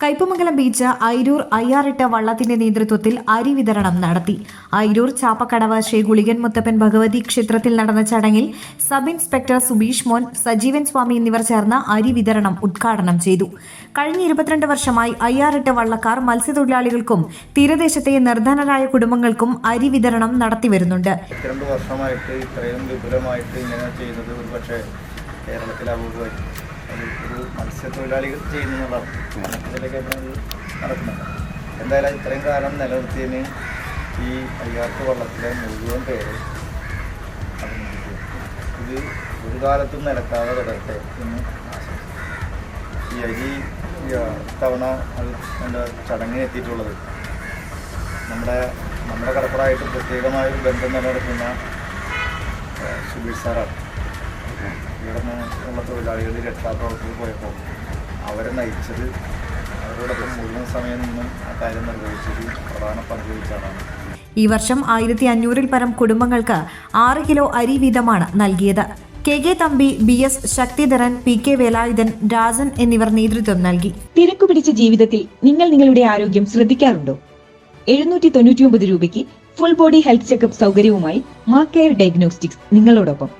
Kaipamangalam beach Airoor അയ്യാറിട്ട വള്ളത്തിന്റെ നേതൃത്വത്തിൽ അരി വിതരണം നടത്തി. ഐരൂർ ചാപ്പക്കടവ് ശ്രീ ഗുളികൻ മുത്തപ്പൻ ഭഗവതി ക്ഷേത്രത്തിൽ നടന്ന ചടങ്ങിൽ സബ് ഇൻസ്പെക്ടർ സുബീഷ് മോൻ സജീവൻ സ്വാമി എന്നിവർ ചേർന്ന് അരി വിതരണം ഉദ്ഘാടനം ചെയ്തു. കഴിഞ്ഞ ഇരുപത്തിരണ്ട് വർഷമായി അയ്യാറിട്ട വള്ളക്കാർ മത്സ്യത്തൊഴിലാളികൾക്കും തീരദേശത്തെ നിർധനരായ കുടുംബങ്ങൾക്കും അരി വിതരണം നടത്തിവരുന്നുണ്ട് വർഷമായിട്ട് ഇത്രയും വിപുലമായിട്ട് ഇങ്ങനെ ചെയ്യുന്നത് ഒരുപക്ഷെ കേരളത്തിൽ ഒരു മത്സ്യത്തൊഴിലാളികൾ ചെയ്യുന്നതാണ് ഇതിലൊക്കെ നടക്കുന്നത് എന്തായാലും ഇത്രയും കാലം നിലനിർത്തിയതിന് ഈ അയ്യാർക്ക് വള്ളത്തിലെ മുഴുവൻ പേര് ഇത് ഒരു കാലത്തും നിലക്കാതെ തുടരട്ടെ എന്ന് ഈ അരി തവണ അത് എന്റെ ചടങ്ങിന് എത്തിയിട്ടുള്ളത് നമ്മുടെ നമ്മുടെ കടപ്പുറമായിട്ട് പ്രത്യേകമായ ബന്ധം നിലനിർത്തുന്ന സുബീർ സാറാണ്. ഇവിടെ നിന്ന് ഉള്ള തൊഴിലാളികൾ രക്ഷാപ്രവർത്തനത്തിൽ പോയപ്പോൾ അവരെ നയിച്ചത് അവരോടൊപ്പം മുഴുവൻ സമയം നിന്നും ആ കാര്യം നിർവഹിച്ചത് പ്രധാന പങ്ക് വഹിച്ചാണ് ഈ വർഷം ആയിരത്തി അഞ്ഞൂറിൽ പരം കുടുംബങ്ങൾക്ക് ആറ് കിലോ അരി വീതമാണ് നൽകിയത്. K K Thampi B S Sakthidharan P K Velayudhan Rajan എന്നിവർ നേതൃത്വം നൽകി. തിരക്കു പിടിച്ച ജീവിതത്തിൽ നിങ്ങൾ നിങ്ങളുടെ ആരോഗ്യം ശ്രദ്ധിക്കാറുണ്ടോ? എഴുന്നൂറ്റി തൊണ്ണൂറ്റി ഒമ്പത് രൂപയ്ക്ക് ഫുൾ ബോഡി ഹെൽത്ത് ചെക്കപ്പ് സൗകര്യവുമായി മാ കെയർ ഡയഗ്നോസ്റ്റിക്സ് നിങ്ങളോടൊപ്പം.